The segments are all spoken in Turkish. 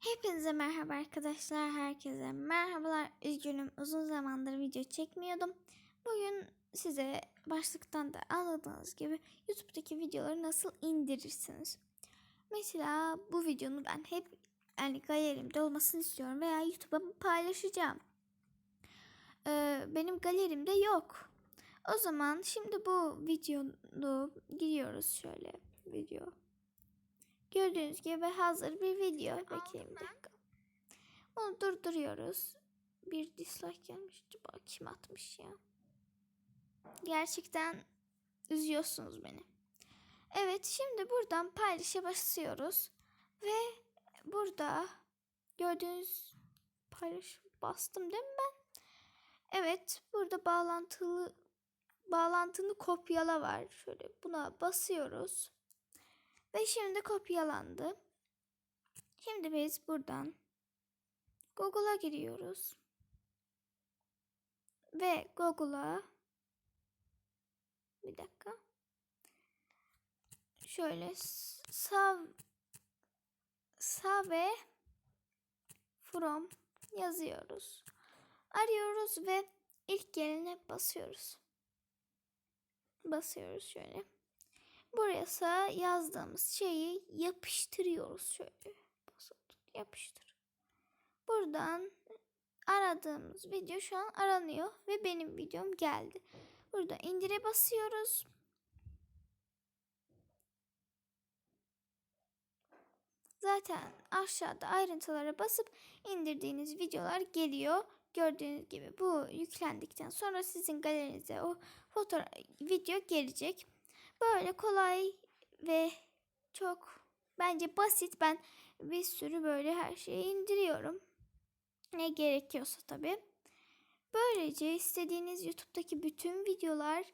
Hepinize merhaba arkadaşlar. Herkese merhabalar. Üzgünüm uzun zamandır video çekmiyordum. Bugün size başlıktan da anladığınız gibi YouTube'daki videoları nasıl indirirsiniz. Mesela bu videonun ben hep yani galerimde olmasını istiyorum veya YouTube'a paylaşacağım. Ee, benim galerimde yok. O zaman şimdi bu videonu giriyoruz şöyle video. Gördüğünüz gibi hazır bir video. Bekleyin bir dakika. Bunu durduruyoruz. Bir dislike gelmiş. Acaba kim atmış ya? Gerçekten üzüyorsunuz beni. Evet şimdi buradan paylaşa basıyoruz. Ve burada gördüğünüz paylaş bastım değil mi ben? Evet burada bağlantılı bağlantını kopyala var. Şöyle buna basıyoruz. Ve şimdi kopyalandı. Şimdi biz buradan Google'a giriyoruz. Ve Google'a bir dakika. Şöyle sav save from yazıyoruz. Arıyoruz ve ilk gelene basıyoruz. Basıyoruz şöyle. Buraya yazdığımız şeyi yapıştırıyoruz şöyle. Yapıştır. Buradan aradığımız video şu an aranıyor ve benim videom geldi. Burada indire basıyoruz. Zaten aşağıda ayrıntılara basıp indirdiğiniz videolar geliyor. Gördüğünüz gibi bu yüklendikten sonra sizin galerinize o fotoğraf video gelecek. Böyle kolay ve çok bence basit. Ben bir sürü böyle her şeyi indiriyorum. Ne gerekiyorsa tabii. Böylece istediğiniz YouTube'daki bütün videolar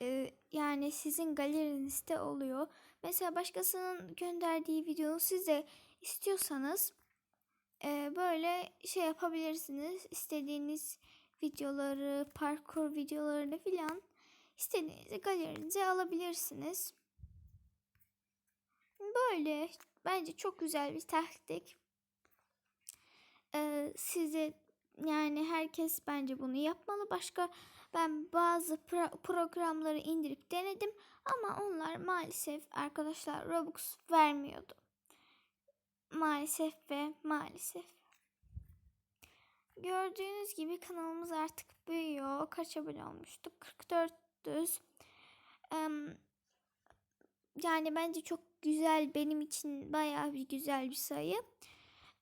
e, yani sizin galerinizde oluyor. Mesela başkasının gönderdiği videonu siz de istiyorsanız e, böyle şey yapabilirsiniz. İstediğiniz videoları, parkur videolarını filan istediğinizi galerinize alabilirsiniz. Böyle bence çok güzel bir taktik. Ee, size yani herkes bence bunu yapmalı. Başka ben bazı pro- programları indirip denedim ama onlar maalesef arkadaşlar Robux vermiyordu. Maalesef ve maalesef. Gördüğünüz gibi kanalımız artık büyüyor. Kaç abone olmuştuk? 44 düz. Yani bence çok güzel benim için bayağı bir güzel bir sayı.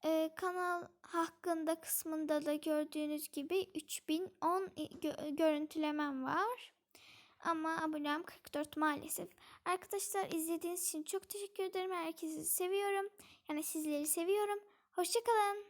Ee, kanal hakkında kısmında da gördüğünüz gibi 3010 gö- görüntülemem var. Ama abonem 44 maalesef. Arkadaşlar izlediğiniz için çok teşekkür ederim. Herkesi seviyorum. Yani sizleri seviyorum. Hoşçakalın.